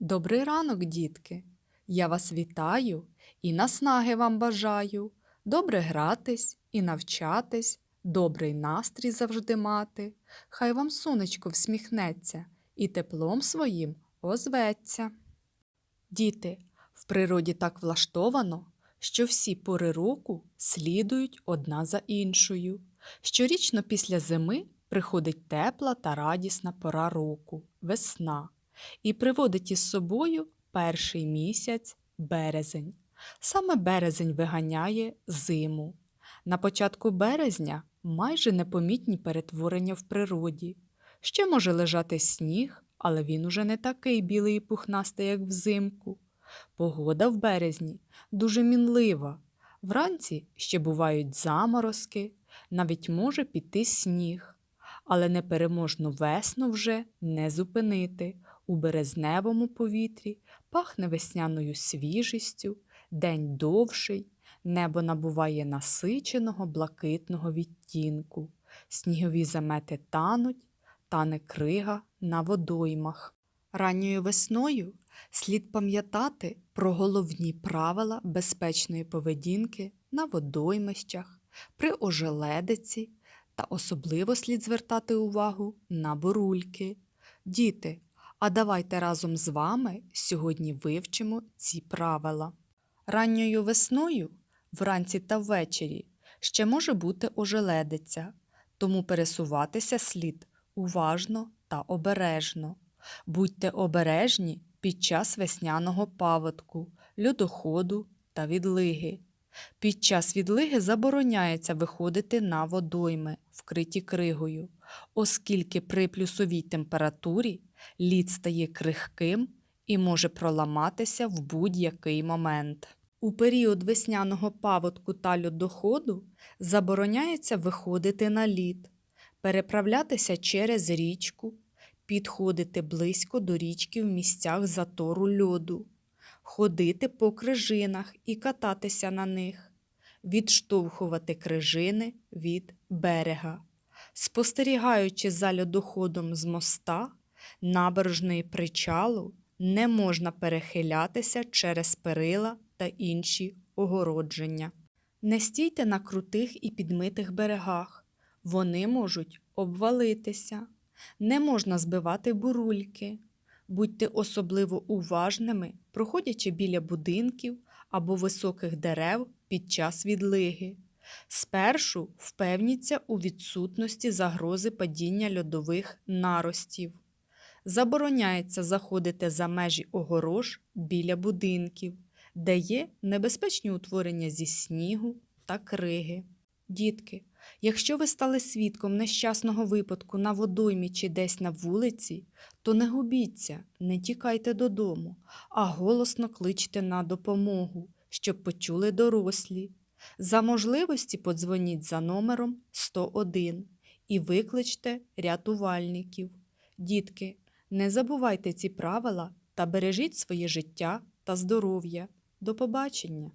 Добрий ранок, дітки! Я вас вітаю і наснаги вам бажаю. Добре гратись і навчатись, добрий настрій завжди мати. Хай вам сонечко всміхнеться і теплом своїм озветься. Діти, в природі так влаштовано, що всі пори року слідують одна за іншою. Щорічно після зими приходить тепла та радісна пора року весна і приводить із собою перший місяць березень. Саме березень виганяє зиму. На початку березня майже непомітні перетворення в природі. Ще може лежати сніг, але він уже не такий білий і пухнастий, як взимку. Погода в березні дуже мінлива. Вранці ще бувають заморозки, навіть може піти сніг, але непереможну весну вже не зупинити. У березневому повітрі пахне весняною свіжістю, день довший, небо набуває насиченого блакитного відтінку, снігові замети тануть, тане крига на водоймах. Ранньою весною слід пам'ятати про головні правила безпечної поведінки на водоймищах, при ожеледиці та особливо слід звертати увагу на бурульки. Діти, а давайте разом з вами сьогодні вивчимо ці правила. Ранньою весною, вранці та ввечері, ще може бути ожеледиця, тому пересуватися слід уважно та обережно. Будьте обережні під час весняного паводку, льодоходу та відлиги. Під час відлиги забороняється виходити на водойми, вкриті кригою, оскільки при плюсовій температурі лід стає крихким і може проламатися в будь-який момент. У період весняного паводку та льодоходу забороняється виходити на лід, переправлятися через річку, підходити близько до річки в місцях затору льоду, ходити по крижинах і кататися на них, відштовхувати крижини від берега, спостерігаючи за льодоходом з моста, набережної причалу, не можна перехилятися через перила та інші огородження. Не стійте на крутих і підмитих берегах, вони можуть обвалитися. Не можна збивати бурульки. Будьте особливо уважними, проходячи біля будинків або високих дерев під час відлиги. Спершу впевніться у відсутності загрози падіння льодових наростів. Забороняється заходити за межі огорож біля будинків, де є небезпечні утворення зі снігу та криги. Дітки, якщо ви стали свідком нещасного випадку на водоймі чи десь на вулиці, то не губіться, не тікайте додому, а голосно кличте на допомогу, щоб почули дорослі. За можливості подзвоніть за номером 101 і викличте рятувальників. Дітки, не забувайте ці правила та бережіть своє життя та здоров'я. До побачення!